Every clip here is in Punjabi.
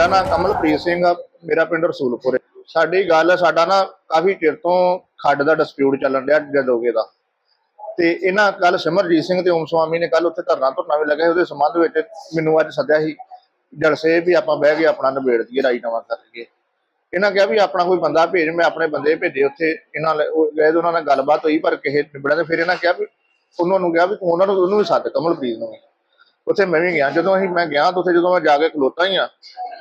ਮੇਰਾ ਨਾਮ ਕਮਲਪ੍ਰੀਤ ਸਿੰਘ ਆ ਮੇਰਾ ਪਿੰਡ ਰਸੂਲਪੁਰ ਹੈ। ਸਾਡੀ ਗੱਲ ਸਾਡਾ ਨਾ ਕਾਫੀ ਚਿਰ ਤੋਂ ਖੱਡ ਦਾ ਡਿਸਪਿਊਟ ਚੱਲਣ ਡਿਆ ਜਦੋਗੇ ਦਾ। ਤੇ ਇਹਨਾਂ ਕੱਲ ਸਿਮਰਜੀਤ ਸਿੰਘ ਤੇ ਓਮ ਸਵਾਮੀ ਨੇ ਕੱਲ ਉੱਥੇ ਧਰਨਾ ਧਰਨਾ ਵੀ ਲੱਗਾ ਸੀ, ਉਹਦੇ ਸੰਬੰਧ ਵਿੱਚ ਮੈਨੂੰ ਅੱਜ ਸੱਦਿਆ ਸੀ ਜਲਸੇ ਵੀ ਆਪਾਂ ਬਹਿ ਕੇ ਆਪਣਾ ਨਿਬੇੜ ਦਈਏ ਰਾਜਨਾਮਾ ਕਰਕੇ ਇਹਨਾਂ ਕਿਹਾ ਵੀ ਆਪਣਾ ਕੋਈ ਬੰਦਾ ਭੇਜ ਮੈਂ ਆਪਣੇ ਬੰਦੇ ਭੇਜੇ ਉੱਥੇ ਇਹਨਾਂ ਨਾਲ ਗਏ ਉਹਨਾਂ ਨਾਲ ਗੱਲਬਾਤ ਹੋਈ ਪਰ ਕਿਸੇ ਨਿਬੜਿਆ ਤੇ ਫਿਰ ਇਹਨਾਂ ਕਿਹਾ ਵੀ ਉਹਨਾਂ ਨੂੰ ਕਿਹਾ ਵੀ ਤੂੰ ਉਹਨਾਂ ਨੂੰ ਉਹਨੂੰ ਵੀ ਸੱਦ ਕਮਲਪ੍ਰੀਤ ਨੂੰ ਉੱਥੇ ਮੈਂ ਵੀ ਗਿਆ ਜਦੋਂ ਅਸੀਂ ਮੈਂ ਗਿਆ ਤਾਂ ਉੱਥੇ ਜਦੋਂ ਮੈਂ ਜਾ ਕੇ ਖਲੋਤਾ ਹੀ ਆ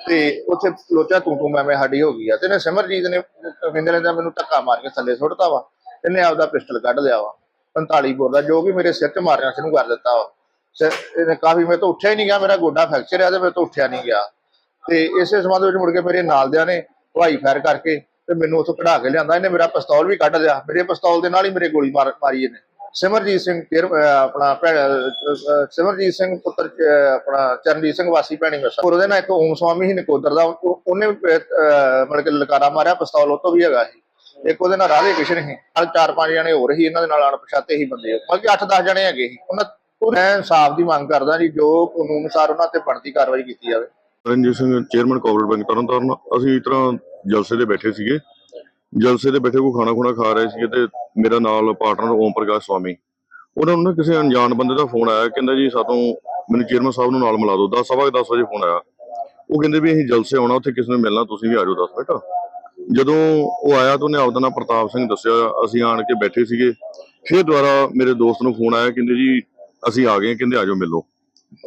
ਤੇ ਉੱਥੇ ਖਲੋਤਾ ਤੂੰ ਤੂੰ ਮੈਂ ਮੈਂ ਸਾਡੀ ਹੋ ਗਈ ਆ। ਤੇ ਇਹਨੇ ਸਿਮਰਜੀਤ ਨੇ ਕਹਿੰਦੇ ਨੇ ਮੈਨੂੰ ਧੱਕਾ ਮਾਰ ਕੇ ਥੱਲੇ ਸੁੱਟਤਾ ਵਾ। ਇਹਨੇ ਆਪਦਾ ਪਿਸਟਲ ਕੱਢ ਲਿਆ ਵਾ 45 ਬੋਰ ਦਾ, ਜੋ ਕਿ ਮੇਰੇ ਸਿਰ 'ਚ ਮਾਰਨਾ ਸ਼ੁਰੂ ਕਰ ਦਿੱਤਾ ਵਾ। ਇਹਨੇ ਕਾਫੀ ਮੈਂ ਤਾਂ ਉੱਠਿਆ ਹੀ ਨਹੀਂ ਗਿਆ, ਮੇਰਾ ਗੋਡਾ ਫ੍ਰੈਕਚਰ ਆ ਤੇ ਮੈਂ ਤਾਂ ਉੱਠਿਆ ਨਹੀਂ ਗਿਆ। ਤੇ ਇਸੇ ਸੰਬੰਧ ਵਿੱਚ ਮੁੜ ਕੇ ਮੇਰੇ ਨਾਲਦਿਆਂ ਨੇ ਹਵਾਈ ਫਾਇਰ ਕਰਕੇ ਤੇ ਮੈਨੂੰ ਉੱਥੋਂ ਕਢਾ ਕੇ ਲਿਆਂਦਾ। ਇਹਨੇ ਮੇਰਾ ਪਿਸਤੌਲ ਵੀ ਕੱਢ ਲਿਆ। ਮੇਰੇ ਪਿਸਤੌਲ ਦੇ ਨਾਲ ਹੀ ਮੇਰੇ ਗੋਲੀ ਮਾਰ ਮਾਰੀ ਇਹਨੇ। ਸਿਮਰਜੀਤ ਸਿੰਘ ਚੇਰ- ਆਪਣਾ ਸਿਮਰਜੀਤ ਸਿੰਘ ਪੁੱਤਰ ਆਪਣਾ ਚਰਨਜੀਤ ਸਿੰਘ ਵਾਸੀ ਭੈਣੀ ਮਸਾ। ਉਹਦੇ ਨਾਲ ਇੱਕ ਓਮ ਸਵਾਮੀ ਸੀ ਨਕੋਦਰ ਦਾ ਉਹਨੇ ਮਤਲਬ ਕਿ ਲਲਕਾਰਾ ਮਾਰਿਆ, ਪਿਸਤੌਲ ਉਹ ਤੋਂ ਵੀ ਹੈਗਾ ਸੀ। ਇੱਕ ਉਹਦੇ ਨਾਲ ਰਾਧੇ ਕ੍ਰਿਸ਼ਨ ਸੀ, ਨਾਲ ਚਾਰ ਪੰਜ ਜਣੇ ਹੋਰ ਸੀ, ਇਹਨਾਂ ਦੇ ਨਾਲ ਅਣਪਛਾਤੇ ਹੀ ਬੰਦੇ ਮਤਲਬ ਕਿ 8-10 ਜਣੇ ਹੈਗੇ ਸੀ। ਉਹਨਾਂ ਮੈਂ ਇਨਸਾਫ ਦੀ ਮੰਗ ਕਰਦਾ ਜੀ, ਜੋ ਕਾਨੂੰਨ ਅਨੁਸਾਰ ਉਹਨਾਂ ਤੇ ਬਣਦੀ ਕਾਰਵਾਈ ਕੀਤੀ ਜਾਵੇ। Ranjit Singh chairman cooperative bank Tarntaran, ਅਸੀਂ ਇਸ ਤਰ੍ਹਾਂ ਜਲਸੇ ਦੇ ਬੈਠੇ ਸੀਗੇ। ਜਲਸੇ ਦੇ ਬੈਠੇ ਕੋ ਖਾਣਾ ਖੁਣਾ ਖਾ ਰਹੇ ਸੀਗੇ ਤੇ ਮੇਰਾ ਨਾਲ ਪਾਰਟਨਰ ਓਮ ਪ੍ਰਕਾਸ਼ ਸਵਾਮੀ, ਉਹਨਾਂ ਨੂੰ ਨਾ ਕਿਸੇ ਅਣਜਾਣ ਬੰਦੇ ਦਾ ਫੋਨ ਆਇਆ, ਕਹਿੰਦਾ ਜੀ ਸਾਤੋਂ ਮੈਨੂੰ ਚੇਅਰਮੈਨ ਸਾਹਿਬ ਨੂੰ ਨਾਲ ਮਿਲਾ ਦਿਓ 10 ਸਵਾ 10 ਵਜੇ ਫੋਨ ਆਇਆ। ਉਹ ਕਹਿੰਦੇ ਵੀ ਅਸੀਂ ਜਲਸੇ ਆਉਣਾ, ਉੱਥੇ ਕਿਸੇ ਨੂੰ ਮਿਲਣਾ, ਤੁਸੀਂ ਵੀ ਆ ਜਾਓ 10 ਮਿੰਟ। ਜਦੋਂ ਉਹ ਆਇਆ ਤਾਂ ਉਹਨੇ ਆਪਦਾ ਨਾਮ ਪ੍ਰਤਾਪ ਸਿੰਘ ਦੱਸਿਆ, ਅਸੀਂ ਆਣ ਕੇ ਬੈਠੇ ਸੀਗੇ। ਫਿਰ ਦੁਬਾਰਾ ਮੇਰੇ ਦੋਸਤ ਨੂੰ ਫੋਨ ਆਇਆ, ਕਹਿੰਦੇ ਜੀ ਅਸੀਂ ਆ ਗਏ, ਕਹਿੰਦੇ ਆ ਜਾਓ ਮਿਲੋ।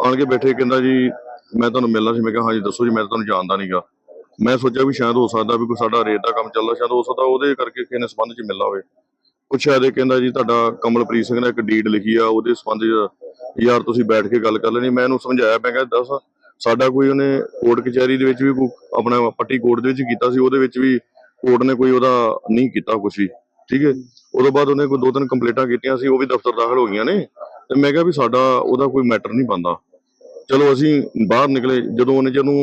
ਆਣ ਕੇ ਬੈਠੇ, ਕਹਿੰਦਾ ਜੀ ਮੈਂ ਤੁਹਾਨੂੰ ਮਿਲਣਾ ਸੀ, ਮੈਂ ਕਿਹਾ ਹਾਂਜੀ, ਦੱਸੋ ਜੀ, ਮੈਂ ਤੁਹਾਨੂੰ ਜਾਣਦਾ ਨਹੀਂਗਾ ਮੈਂ ਸੋਚਿਆ ਵੀ ਸ਼ਾਇਦ ਹੋ ਸਕਦਾ ਵੀ ਕੋਈ ਸਾਡਾ ਰੇਟ ਦਾ ਕੰਮ ਚੱਲਦਾ ਸ਼ਾਇਦ ਹੋ ਸਕਦਾ ਉਹਦੇ ਕਰਕੇ ਕਿਸੇ ਨੇ ਸੰਬੰਧ ਚ ਮਿਲਣਾ ਹੋਵੇ। ਪੁੱਛਿਆ ਤੇ ਕਹਿੰਦਾ ਜੀ ਤੁਹਾਡਾ ਕਮਲਪ੍ਰੀਤ ਸਿੰਘ ਨੇ ਇੱਕ ਡੀਡ ਲਿਖੀ ਆ, ਉਹਦੇ ਸੰਬੰਧ ਚ ਯਾਰ ਤੁਸੀਂ ਬੈਠ ਕੇ ਗੱਲ ਕਰ ਲੈਣੀ। ਮੈਂ ਇਹਨੂੰ ਸਮਝਾਇਆ, ਮੈਂ ਕਿਹਾ ਦੱਸ, ਸਾਡਾ ਕੋਈ ਉਹਨੇ ਕੋਰਟ ਕਚਹਿਰੀ ਦੇ ਵਿੱਚ ਵੀ ਕੋਈ ਆਪਣਾ ਪੱਟੀ ਕੋਰਟ ਦੇ ਵਿੱਚ ਕੀਤਾ ਸੀ, ਉਹਦੇ ਵਿੱਚ ਵੀ ਕੋਰਟ ਨੇ ਕੋਈ ਉਹਦਾ ਨਹੀਂ ਕੀਤਾ ਕੁਛ ਵੀ, ਠੀਕ ਹੈ? ਉਦੋਂ ਬਾਅਦ ਉਹਨੇ ਕੋਈ ਦੋ ਤਿੰਨ ਕੰਪਲੇਂਟਾਂ ਕੀਤੀਆਂ ਸੀ, ਉਹ ਵੀ ਦਫ਼ਤਰ ਦਾਖਲ ਹੋ ਗਈਆਂ ਨੇ। ਤੇ ਮੈਂ ਕਿਹਾ ਵੀ ਸਾਡਾ ਉਹਦਾ ਕੋਈ ਮੈਟਰ ਨਹੀਂ ਬਣਦਾ। ਚਲੋ ਅਸੀਂ ਬਾਹਰ ਨਿਕਲੇ, ਜਦੋਂ ਉਹਨੇ ਜਦੋਂ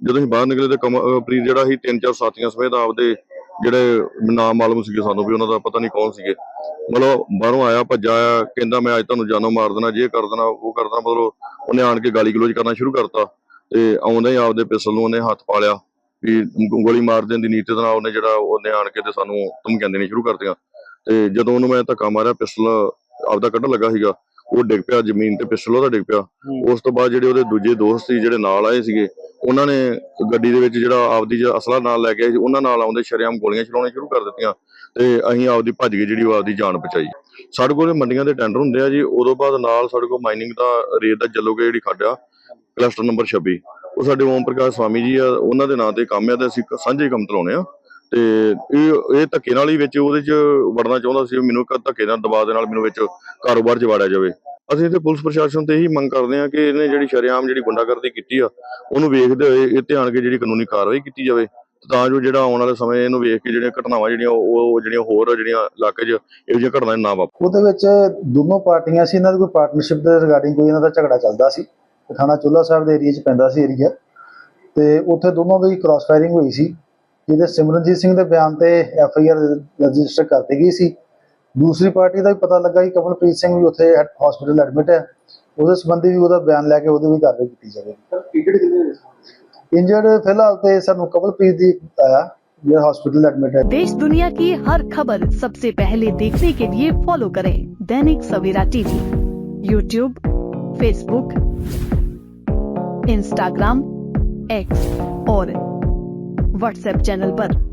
ਜਦੋਂ ਅਸੀਂ ਬਾਹਰ ਨਿਕਲੇ ਤੇ ਕਮਲਪ੍ਰੀਤ ਜਿਹੜਾ ਸੀ ਤਿੰਨ ਚਾਰ ਸਾਥੀਆਂ ਸਮੇਤ ਆਪਦੇ ਜਿਹੜੇ ਨਾਮ ਮਾਲੂਮ ਸੀਗੇ ਸਾਨੂੰ ਵੀ ਉਹਨਾਂ ਦਾ ਪਤਾ ਨਹੀਂ ਕੌਣ ਸੀਗੇ। ਮਤਲਬ ਬਾਹਰੋਂ ਆਇਆ ਭੱਜਾ ਆਇਆ ਕਹਿੰਦਾ ਮੈਂ ਅੱਜ ਤੁਹਾਨੂੰ ਜਾਨੋਂ ਮਾਰ ਦੇਣਾ ਜੇ ਕਰ ਦੇਣਾ ਉਹ ਕਰ ਦੇਣਾ ਮਤਲਬ ਉਹਨੇ ਆਣ ਕੇ ਗਾਲੀ ਗਲੋਚ ਕਰਨਾ ਸ਼ੁਰੂ ਕਰਤਾ ਤੇ ਆਉਂਦਾ ਹੀ ਆਪਦੇ ਪਿਸਤਲ ਨੂੰ ਉਹਨੇ ਹੱਥ ਪਾ ਲਿਆ ਵੀ ਗੋਲੀ ਮਾਰ ਦੇਣ ਦੀ ਨੀਤੀ ਨਾਲ ਉਹਨੇ ਜਿਹੜਾ ਉਹਨੇ ਆਣ ਕੇ ਤੇ ਸਾਨੂੰ ਧਮਕੀਆਂ ਦੇਣੀ ਸ਼ੁਰੂ ਕਰਤੀਆਂ। ਤੇ ਜਦੋਂ ਉਹਨੂੰ ਮੈਂ ਧੱਕਾ ਮਾਰਿਆ ਪਿਸਤਲ ਆਪਦਾ ਕੱਢਣ ਲੱਗਾ ਸੀਗਾ ਉਹ ਡਿੱਗ ਪਿਆ ਜ਼ਮੀਨ ਤੇ ਪਿਸਤਲ ਉਹਦਾ ਡਿੱਗ ਪਿਆ। ਉਸ ਤੋਂ ਬਾਅਦ ਜਿਹੜੇ ਉਹਦੇ ਦੂਜੇ ਦੋਸਤ ਸੀ ਜਿਹੜੇ ਨਾਲ ਆਏ ਸੀਗੇ ਉਹਨਾਂ ਨੇ ਗੱਡੀ ਦੇ ਵਿੱਚ ਜਿਹੜਾ ਆਪਦੀ ਜਿਹੜਾ ਅਸਲਾ ਨਾਲ ਲੈ ਕੇ ਆਏ ਸੀ, ਉਹਨਾਂ ਨਾਲ ਆਉਂਦੇ ਸ਼ਰੇਆਮ ਗੋਲੀਆਂ ਚਲਾਉਣੀਆਂ ਸ਼ੁਰੂ ਕਰ ਦਿੱਤੀਆਂ ਤੇ ਅਸੀਂ ਆਪਦੀ ਭੱਜ ਕੇ ਜਿਹੜੀ ਉਹ ਆਪਦੀ ਜਾਨ ਬਚਾਈ। ਸਾਡੇ ਕੋਲ ਮੰਡੀਆਂ ਦੇ ਟੈਂਡਰ ਹੁੰਦੇ ਆ ਜੀ, ਉਦੋਂ ਬਾਅਦ ਨਾਲ ਸਾਡੇ ਕੋਲ ਮਾਈਨਿੰਗ ਦਾ ਰੇਤ ਦਾ ਜੱਲੋਗੇ ਜਿਹੜੀ ਖੱਡ ਆ ਕਲਸਟਰ ਨੰਬਰ 26 ਉਹ ਸਾਡੇ ਓਮ ਪ੍ਰਕਾਸ਼ ਸਵਾਮੀ ਜੀ ਆ, ਉਹਨਾਂ ਦੇ ਨਾਂ ਤੇ ਕੰਮ ਆ ਤੇ ਅਸੀਂ ਸਾਂਝੇ ਕੰਮ ਚਲਾਉਣੇ ਆ। ਤੇ ਇਹ ਇਹ ਧੱਕੇ ਨਾਲ ਹੀ ਵਿੱਚ ਉਹਦੇ ਚ ਵੜਨਾ ਚਾਹੁੰਦਾ ਸੀ ਮੈਨੂੰ ਧੱਕੇ ਨਾਲ ਦਬਾਅ ਦੇ ਨਾਲ ਮੈਨੂੰ ਵਿੱਚ ਕਾਰੋਬਾਰ ਚ ਵਾੜਿਆ ਜਾਵੇ। ਅਸੀਂ ਤੇ ਪੁਲਿਸ ਪ੍ਰਸ਼ਾਸਨ ਤੇ ਇਹੀ ਮੰਗ ਕਰਦੇ ਆ ਕਿ ਇਹਨੇ ਜਿਹੜੀ ਸ਼ਰੇਆਮ ਜਿਹੜੀ ਗੁੰਡਾਗਰਦੀ ਕੀਤੀ ਆ, ਉਹਨੂੰ ਵੇਖਦੇ ਹੋਏ ਇਹ ਧਿਆਨ ਕੇ ਜਿਹੜੀ ਕਾਨੂੰਨੀ ਕਾਰਵਾਈ ਕੀਤੀ ਜਾਵੇ। ਤਾਂ ਜੋ ਜਿਹੜਾ ਆਉਣ ਵਾਲੇ ਸਮੇਂ ਇਹਨੂੰ ਵੇਖ ਕੇ ਜਿਹੜੀਆਂ ਘਟਨਾਵਾਂ ਜਿਹੜੀਆਂ ਉਹ ਜਿਹੜੀਆਂ ਹੋਰ ਜਿਹੜੀਆਂ ਇਲਾਕੇ 'ਚ ਇਹੋ ਜਿਹੀਆਂ ਘਟਨਾਵਾਂ ਨਾ ਵਾਪਰਨ। ਉਹਦੇ ਵਿੱਚ ਦੋਨੋਂ ਪਾਰਟੀਆਂ ਸੀ, ਇਹਨਾਂ ਦੀ ਕੋਈ ਪਾਰਟਨਰਸ਼ਿਪ ਦੇ ਰਿਗਾਰਡਿੰਗ ਕੋਈ ਇਹਨਾਂ ਦਾ ਝਗੜਾ ਚੱਲਦਾ ਸੀ। ਥਾਣਾ ਚੁੱਲਾ ਸਾਹਿਬ ਦੇ ਏਰੀਆ 'ਚ ਪੈਂਦਾ ਸੀ ਏਰੀਆ ਤੇ ਉੱਥੇ ਦੋਨੋਂ ਦੀ ਕ੍ਰਾਸ ਫਾਇਰਿੰਗ ਹੋਈ ਸੀ। ਜਿਹਦੇ ਸਿਮਰਨਜੀਤ ਸਿੰਘ ਦੇ ਬਿਆਨ ਤੇ ਐਫ ਆਈ ਆਰ ਰਜਿਸਟਰ ਕਰਤੀ ਗਈ ਸੀ। ਦੂਸਰੀ ਪਾਰਟੀ ਦਾ ਵੀ ਪਤਾ ਲੱਗਾ ਕਿ ਕਮਲਪ੍ਰੀਤ ਸਿੰਘ ਵੀ ਉੱਥੇ ਹਸਪੀਟਲ ਐਡਮਿਟ ਹੈ ਉਹਦੇ ਸੰਬੰਧੀ ਵੀ ਉਹਦਾ ਬਿਆਨ ਲੈ ਕੇ ਉਹਦੀ ਵੀ ਕਾਰਵਾਈ ਕੀਤੀ ਜਾਵੇਗੀ ਇੰਜਰਡ ਫਿਲਹਾਲ ਤੇ ਸਾਨੂੰ ਕਮਲਪ੍ਰੀਤ ਦੀ ਆਇਆ ਜਿਹੜਾ ਹਸਪੀਟਲ ਐਡਮਿਟ ਹੈ देश दुनिया की हर खबर सबसे पहले देखने के लिए फॉलो करें Dainik Savera TV YouTube Facebook Instagram X और व्हाट्सएप चैनल पर।